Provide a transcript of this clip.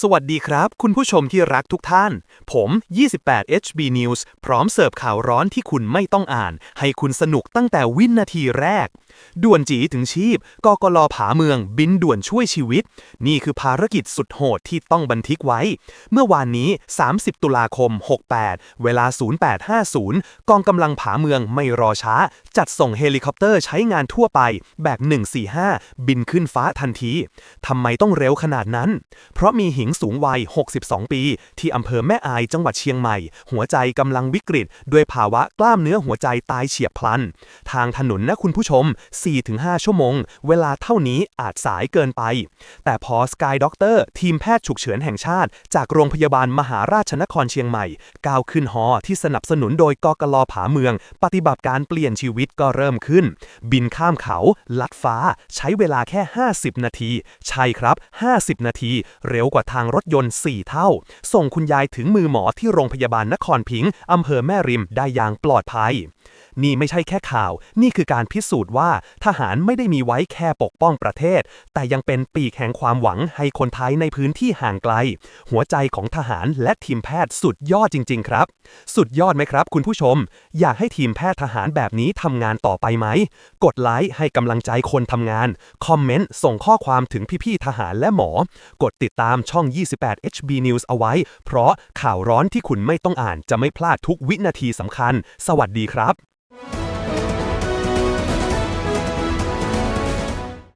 สวัสดีครับ คุณผู้ชมที่รักทุกท่าน ผม 28 HB News พร้อมเสิร์ฟข่าวร้อนที่คุณไม่ต้องอ่าน ให้คุณสนุกตั้งแต่วินาทีแรก ด่วนจีถึงชีพกกลผาเมืองบินด่วนช่วยชีวิต นี่คือภารกิจสุดโหดที่ต้องบันทึกไว้ เมื่อวานนี้ 30 ตุลาคม 68 เวลา 0850 กองกำลังผาเมืองไม่รอช้า จัดส่งเฮลิคอปเตอร์ใช้งานทั่วไป แบบ 145 บินขึ้นฟ้าทันทีทำไมต้องเร็วขนาดนั้น เพราะมีหิงสูงวัย 62 ปี ที่อำเภอแม่อายจังหวัดเชียงใหม่ หัวใจกำลังวิกฤต ด้วยภาวะกล้ามเนื้อหัวใจตายเฉียบพลัน ทางถนนนะคุณผู้ชม 4-5 ชั่วโมง เวลาเท่านี้อาจสายเกินไป แต่พอสกายด็อกเตอร์ทีมแพทย์ฉุกเฉินแห่งชาติ จากโรงพยาบาลมหาราชนครเชียงใหม่ ก้าวขึ้นฮอที่สนับสนุนโดยกกลผาเมือง ปฏิบัติการเปลี่ยนชีวิตก็เริ่มขึ้น บินข้ามเขา ลัดฟ้า ใช้เวลาแค่ 50 นาที ใช่ครับ 50 นาที เร็วกว่าทางรถยนต์ 4 เท่า ส่งคุณยายถึงมือหมอที่โรงพยาบาลนครพิงค์อำเภอแม่ริมได้อย่างปลอดภัย นี่ไม่ใช่แค่ข่าว นี่คือการพิสูจน์ว่าทหารไม่ได้มีไว้แค่ปกป้องประเทศ แต่ยังเป็นปีกแห่งความหวังให้คนไทยในพื้นที่ห่างไกล หัวใจของทหารและทีมแพทย์สุดยอดจริง ๆ ครับ สุดยอดไหมครับ คุณผู้ชม อยากให้ทีมแพทย์ทหารแบบนี้ทำงานต่อไปไหม กดไลค์ให้กำลังใจคนทำงาน คอมเมนต์ส่งข้อความถึงพี่ๆทหารและหมอ กดติดตามช่อง 28 HB News เอาไว้ เพราะข่าวร้อนที่คุณไม่ต้องอ่านจะไม่พลาดทุกวินาทีสำคัญ สวัสดีครับ